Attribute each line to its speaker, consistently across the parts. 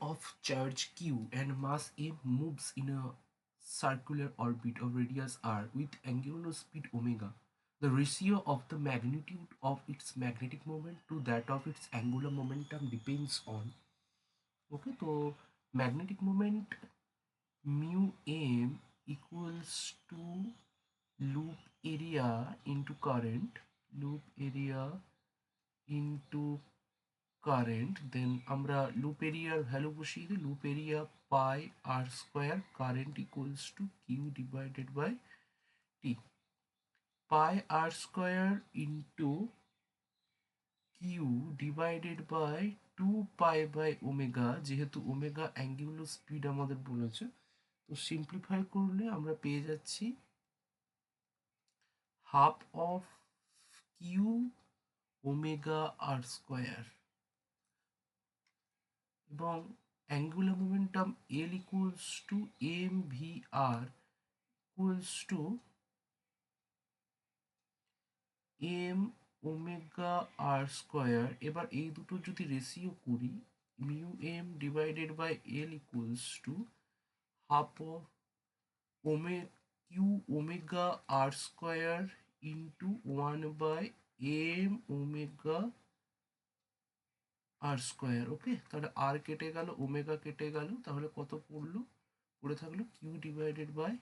Speaker 1: of charge q and mass m moves in a circular orbit of radius r with angular speed omega. The ratio of the magnitude of its magnetic moment to that of its angular momentum depends on okay so magnetic moment mu m equals to loop area into current loop area into current then আমরা loop এরিয়ার value বসিয়ে দিই loop area pi r square current equals to q divided by T pi r square into q divided by two pi by omega যেহেতু omega angular speed আমাদের বলেছে, তো simplify করলে আমরা পেয়ে যাচ্ছি half of q omega r square এবং angular momentum L equals to m v r equals to m omega r square এবার এই দুটো যদি রেশিও করি mu m divided by L equals to half of ওমে q omega r square into one by m omega r square okay তাহলে আর কেটে গেল omega কেটে গেল, তাহলে কত পড়ল? পড়ে থাকল q divided by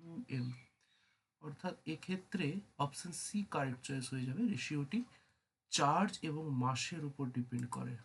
Speaker 1: two m অর্থাৎ এক্ষেত্রে অপশান সি কারেক্ট চয়েস হয়ে যাবে। রেশিওটি চার্জ এবং মাসের উপর ডিপেন্ড করে।